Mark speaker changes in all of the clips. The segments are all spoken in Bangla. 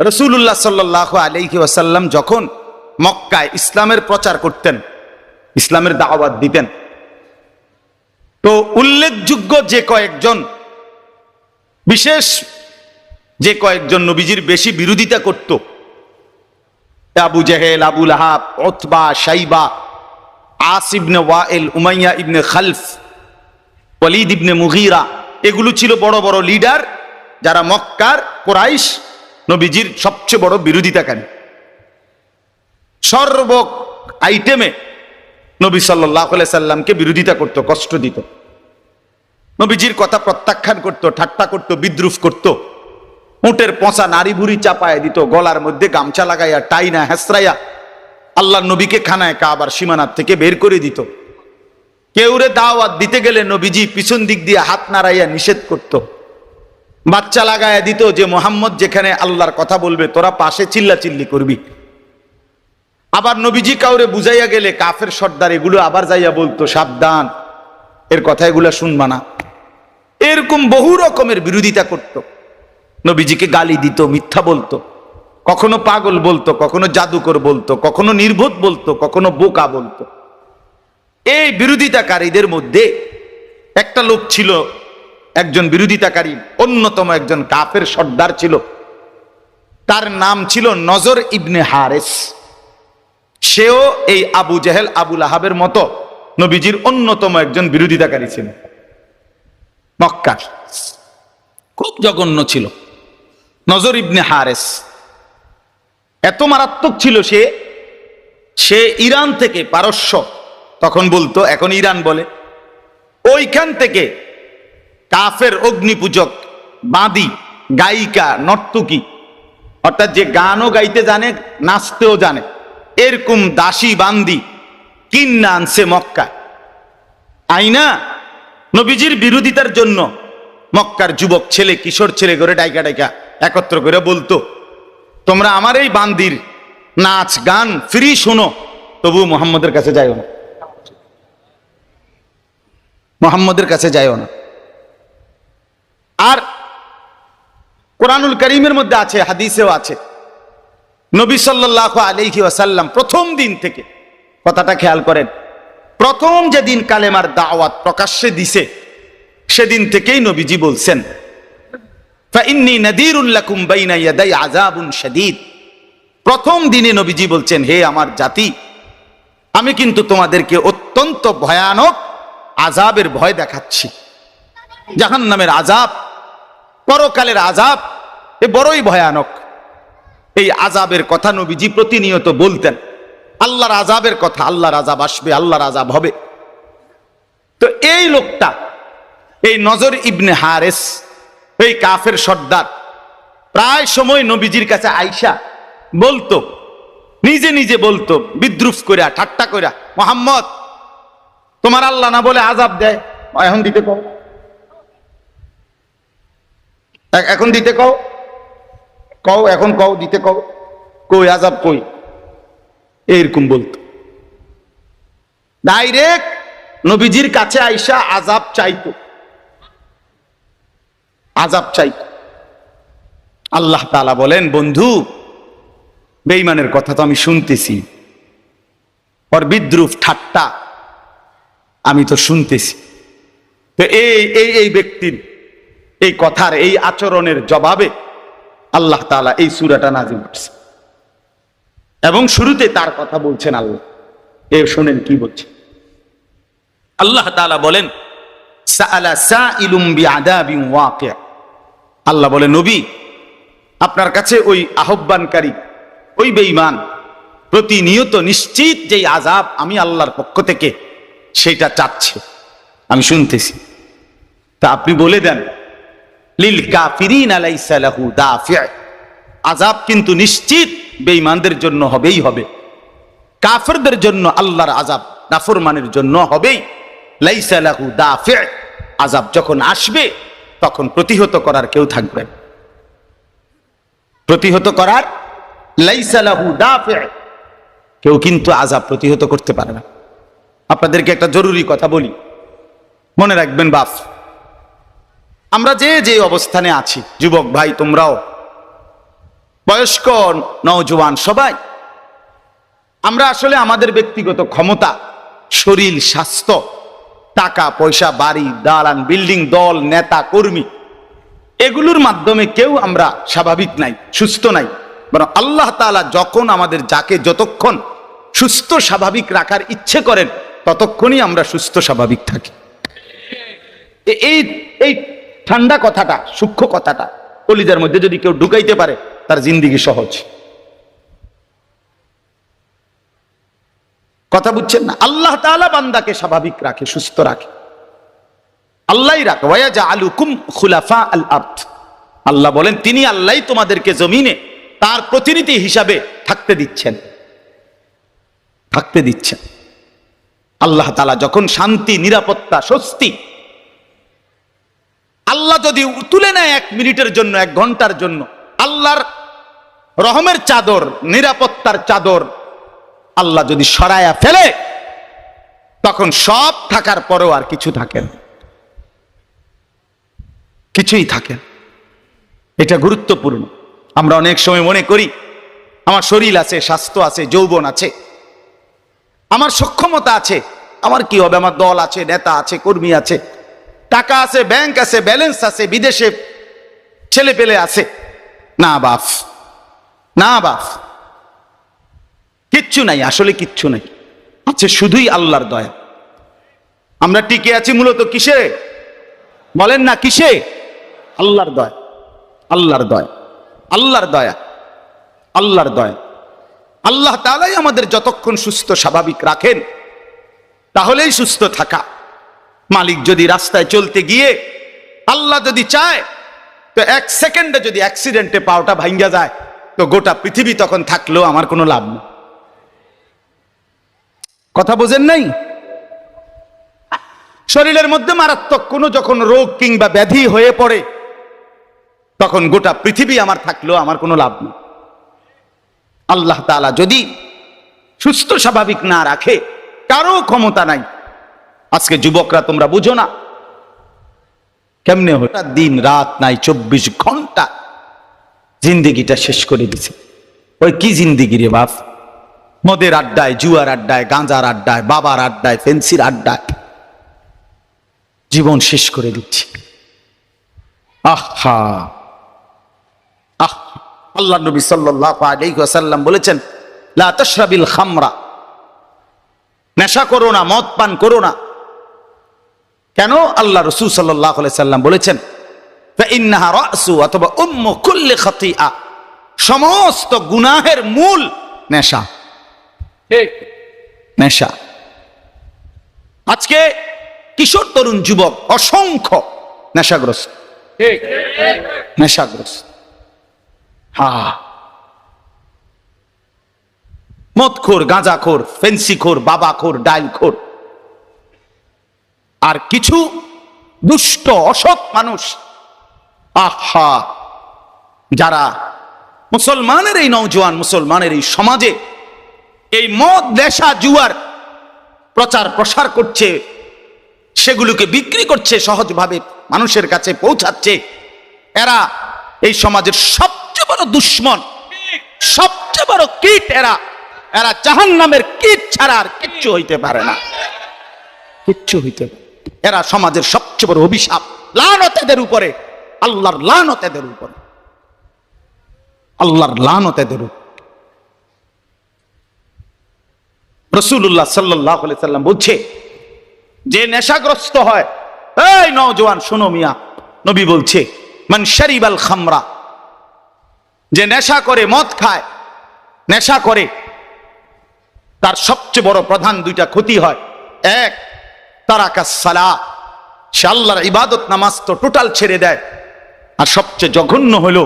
Speaker 1: রসুল্লাহ সাল্লাহ আলহি ওয়াসাল্লাম যখন মক্কায় ইসলামের প্রচার করতেন, ইসলামের দাওয়াত দিতেন, তো উল্লেখযোগ্য যে কয়েকজন, বিশেষ যে কয়েকজন নবীজির বেশি বিরোধিতা করত, Abu Jahl Abul Ahab Utba Shaiba As ibn Wail, Umayya ibn Khalaf, Walid ibn Mughira, এগুলো ছিল বড় বড় লিডার যারা মক্কার কোরাইশ নবীজির সবচেয়ে বড় বিরোধিতাকারী সর্ব আইটেমে নবী সাল্লাহ সাল্লামকে বিরোধিতা করত, কষ্ট দিত। নবীজির কথা প্রত্যাখ্যান করত, ঠাট্টা করত, বিদ্রুপ করত। উটের পচা নারী ভুড়ি চাপায় দিত, গলার মধ্যে গামছা লাগাইয়া, টাইনা হেসরাইয়া আল্লাহ নবীকে খানায় কাবার সীমানার থেকে বের করে দিত। কেউরে দাওয়াত দিতে গেলে নবীজি পিছন দিক দিয়ে হাত নাড়াইয়া নিষেধ করত। বাচ্চা লাগাইয়া দিত যে মোহাম্মদ যেখানে আল্লাহর কথা বলবে, তোরা পাশে চিল্লা চিল্লি করবি। আবার নবীজি কাউরে বুঝাইয়া গেলে, কাফের সর্দার এগুলো আবার যাইয়া বলতো, সাবধান, এর কথা এগুলা শুনবা না। এরকম বহু রকমের বিরোধিতা করত। নবীজিকে গালি দিত, মিথ্যা বলতো। কখনো পাগল বলতো, কখনো জাদুকর বলতো, কখনো নির্বোধ বলতো, কখনো বোকা বলতো। এই বিরোধিতাকারীদের মধ্যে একটা লোক ছিল একজন বিরোধিতাকারী, অন্যতম একজন কাফের সর্দার ছিল। তার নাম ছিল নজর ইবনে হারেস। সেও এই আবু জাহেল আবুল আহাবের মতো নবীজির অন্যতম একজন বিরোধিতাকারী ছিল। মক্কার খুব জঘন্য ছিল। নজর ইবনে হারেস। এত মারাত্মক ছিল সে সে ইরান থেকে পারস্য, তখন বলতো, এখন ইরান বলে। ওইখান থেকে কাফের অগ্নিপূজক বাঁদি গায়িকা, নর্তকী। অর্থাৎ যে গানও গাইতে জানে, নাচতেও জানে। এরকম দাসী বান্দি কিন্না আনছে মক্কা। আইনা, নবীজির বিরোধিতার জন্য মক্কার যুবক ছেলে, কিশোর ছেলে করে ডাইকা ডাইকা একত্র করে বলতো, তোমরা আমার এই বান্দির নাচ, গান ফ্রি শোনো তবু মোহাম্মদের কাছে যাইও না। মোহাম্মদের কাছে যাইও না। আর কোরআনুল করিমের মধ্যে আছে, হাদিসেও আছে। নবী সাল্লাহ আলিহি ওয়াসাল্লাম প্রথম দিন থেকে, কথাটা খেয়াল করেন, প্রথম যেদিন কালেমার দাওয়াত প্রকাশ্যে দিছে, সেদিন থেকেই নবীজি বলছেন প্রথম দিনে নবীজি বলছেন, হে আমার জাতি, আমি কিন্তু তোমাদেরকে অত্যন্ত ভয়ানক আজাবের ভয় দেখাচ্ছি। জাহান নামের আজাব পরকালের আজাব এ বড়ই ভয়ানক। এই আজাবের কথা নবীজি প্রতিনিয়ত বলতেন। আল্লাহর আজাবের কথা, আল্লাহর আজাব আসবে, আল্লাহর আজাব হবে। তো এই লোকটা, এই নজর ইবনে হারেস, এই কাফের সর্দার, প্রায় সময় নবীজির কাছে আইসা বলতো, নিজে নিজে বলতো, বিদ্রুপ করিয়া ঠাট্টা করিয়া মোহাম্মদ, তোমার আল্লাহ না বলে আজাব দেয় এখন দিতে এ- এখন দিতে কও। কও, এখন কও, দিতে কও। কই, আজাব কই? এইরকম বলতো। ডাইরেক্ট নবীজির কাছে আইসা আজাব চাইতো। আজাব চাইতো। আল্লাহ তালা বলেন, বন্ধু বেইমানের কথা তো আমি শুনতেছি। ওর বিদ্রুপ ঠাট্টা আমি তো শুনতেছি। তো এই এই ব্যক্তির এই কথার, এই আচরণের জবাবে আল্লাহ তাআলা এই সুরাটা নাজিল করছে। এবং শুরুতে তার কথা বলছেন আল্লাহ। এ শোনেন কি বলছে। আল্লাহ তাআলা বলেন আল্লাহ বলে, নবী, আপনার কাছে ওই আহ্বানকারী, ওই বেঈমান প্রতিনিয়ত নিশ্চিত যেই আজাব আমি আল্লাহর পক্ষ থেকে, সেটা চাচ্ছে। আমি শুনতেছি। তা আপনি বলে দেন লিল কাফিরিন আলাইসা লাহু আজাব কিন্তু নিশ্চিত বেঈমানদের জন্য হবেই হবে। কাফেরদের জন্য আল্লাহর আজাব নাফরমানের জন্য হবেই। লাইসা লাহু দাফি' আজাব যখন আসবে, তখন প্রতিহত করার কেউ থাকবে প্রতিহত করার লাইসা লাহু দাফি' কেউ কিন্তু আজাব প্রতিহত করতে পারে না। আপনাদেরকে একটা জরুরি কথা বলি। মনে রাখবেন বাপ আমরা যে যে অবস্থানে আছি, যুবক ভাই তোমরাও, বয়স্ক নওজোয়ান সবাই, আমরা আসলে আমাদের ব্যক্তিগত ক্ষমতা, শরীর, স্বাস্থ্য, টাকা, পয়সা, বাড়ি, দালান, বিল্ডিং, দল, নেতা, কর্মী, এগুলোর মাধ্যমে কেউ আমরা স্বাভাবিক নাই, সুস্থ নাই। বরং আল্লাহ তাআলা যখন আমাদের যাকে যতক্ষণ সুস্থ, স্বাভাবিক রাখার ইচ্ছে করেন, ততক্ষণই আমরা সুস্থ, স্বাভাবিক থাকি। এই এই ঠান্ডা কথাটা, সূক্ষ্ম কথাটা কলিজার মধ্যে যদি কেউ ঢুকাইতে পারে, তার জিন্দিগি সহজ। কথা বুঝছেন না? আল্লাহ তাআলা বান্দাকে স্বাভাবিক রাখে, সুস্থ রাখে। আল্লাহই রাখে। ওয়াজা আলুকুম খুলাফা আল আর্থ আল্লাহ বলেন, তিনি আল্লাহ তোমাদেরকে জমিনে তার প্রতিনিধি হিসাবে থাকতে দিচ্ছেন। থাকতে দিচ্ছেন। আল্লাহ তালা যখন শান্তি, নিরাপত্তা, স্বস্তি আল্লাহ যদি তুলে নেয় এক মিনিটের জন্য, এক ঘণ্টার জন্য, আল্লাহর রহমের চাদর, নিরাপত্তার চাদর আল্লাহ যদি সরায়া ফেলে, তখন সব থাকার পরেও আর কিছু থাকে না। কিছুই থাকে এটা গুরুত্বপূর্ণ। আমরা অনেক সময় মনে করি, আমার শরীর আছে, স্বাস্থ্য আছে, যৌবন আছে, আমার সক্ষমতা আছে, আমার কি হবে? আমার দল আছে, নেতা আছে, কর্মী আছে টাকা আছে ব্যাংক আছে ব্যালেন্স আছে, বিদেশে ছেলে পেলে আছে। না বাপ না বাপ। কিচ্ছু নাই, আসলে কিচ্ছু নাই। আছে শুধুই আল্লাহর দয়া। আমরা টিকে আছি মূলত কিসে? বলেন না কিসে? আল্লাহর দয়া। আল্লাহর দয়া। আল্লাহর দয়া। আল্লাহর দয়া। আল্লাহ তালাই আমাদের যতক্ষণ সুস্থ, স্বাভাবিক রাখেন, তাহলেই সুস্থ থাকা। মালিক যদি রাস্তায় চলতে গিয়ে আল্লাহ যদি চায়, তো এক সেকেন্ডে যদি অ্যাক্সিডেন্টে পাওটা ভাঙ্গা যায়, তো গোটা পৃথিবী তখন থাকলেও আমার কোনো লাভ নেই। কথা বোঝেন নাই? শরীরের মধ্যে মারাত্মক কোনো যখন রোগ কিংবা ব্যাধি হয়ে পড়ে, তখন গোটা পৃথিবী আমার থাকলেও আমার কোনো লাভ নেই। আল্লাহ তাআলা যদি সুস্থ স্বাভাবিক না রাখে, কারও ক্ষমতা নাই। আজকে যুবকরা তোমরা বুঝো না। কেমনে হঠাৎ দিন, রাত নাই, চব্বিশ ঘণ্টা জিন্দিগিটা শেষ করে দিছে। ওই কি জিন্দিগি রে বাপ? মদের আড্ডায়, জুয়ার আড্ডায়, গাঁজার আড্ডায়, বাবার আড্ডায়, ফেন্সির আড্ডায়। জীবন শেষ করে দিচ্ছি। আহা! আহ! আল্লাহ নবী আলাইহি বলেছেন, লা খামরা। নেশা করো না, মদ পান করো না। কেন আল্লাহ রসুল সাল্লাহ সাল্লাম বলেছেন ইন্নাহা রাসু অথবা উম্মু কুল্লি খাতিআ সমস্ত গুনাহের মূল নেশা। নেশা। আজকে কিশোর তরুণ যুবক অসংখ্য নেশাগ্রস্ত। নেশাগ্রস্ত। হা। মদখোর গাঁজাখোর ফেন্সিখোর বাবাখোর ডাইলখোর আর কিছু দুষ্ট, অসৎ মানুষ, আহা, যারা মুসলমানের এই নৌজওয়ান মুসলমানের এই সমাজে এই মদ, নেশা, জুয়ার প্রচার, প্রসার করছে, সেগুলোকে বিক্রি করছে, সহজভাবে মানুষের কাছে পৌঁছাচ্ছে, এরা এই সমাজের সবচেয়ে বড় দুশ্মন, সবচেয়ে বড় কীট এরা এরা জাহান নামের কীট ছাড়া আর কিচ্ছু হইতে পারে না কিচ্ছু হইতে পারে। এরা সমাজের সবচেয়ে বড় অভিশাপ। লানত এদের উপরে। আল্লাহর লানত এদের উপরে। আল্লাহর লানত এদের উপরে। রসুল্লাহ সাল্লাহ সাল্লাম বলছে, যে নেশাগ্রস্ত হয়, এই নওজোয়ান, শোনো মিয়া। নবী বলছে, মান শরিবাল খামরা। যে নেশা করে, মদ খায়, নেশা করে, তার সবচেয়ে বড় প্রধান দুইটা ক্ষতি হয়। এক তারাকা সালা সে আল্লাহর ইবাদত নামাজ তো টোটাল ছেড়ে দেয়। আর সবচেয়ে জঘন্য হলো,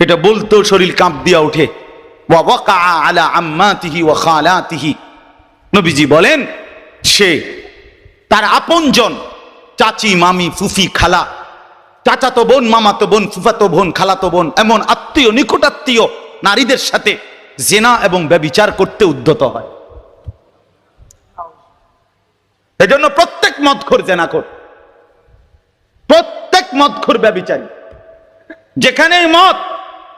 Speaker 1: এটা বলতেও শরীর কাঁপ দিয়া ওঠে। আলা আম্মাতিহি ওয়া খালাতিহি। নবীজি বলেন, সে তার আপনজন, চাচি, মামি, ফুফি, খালা, চাচাতো বোন, মামাতো বোন, ফুফাতো বোন, খালাতো বোন, এমন আত্মীয়, নিকটাত্মীয় নারীদের সাথে জেনা এবং ব্যবিচার করতে উদ্যত হয়। এজন্য প্রত্যেক মদখোর কর প্রত্যেক মদখোর ব্যবিচারী। যেখানেই মদ,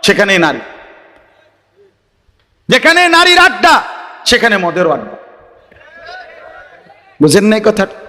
Speaker 1: সেখানেই নারী। যেখানে নারীর আড্ডা, সেখানে মদের আড্ডা। বুঝেন না এই কথাটা?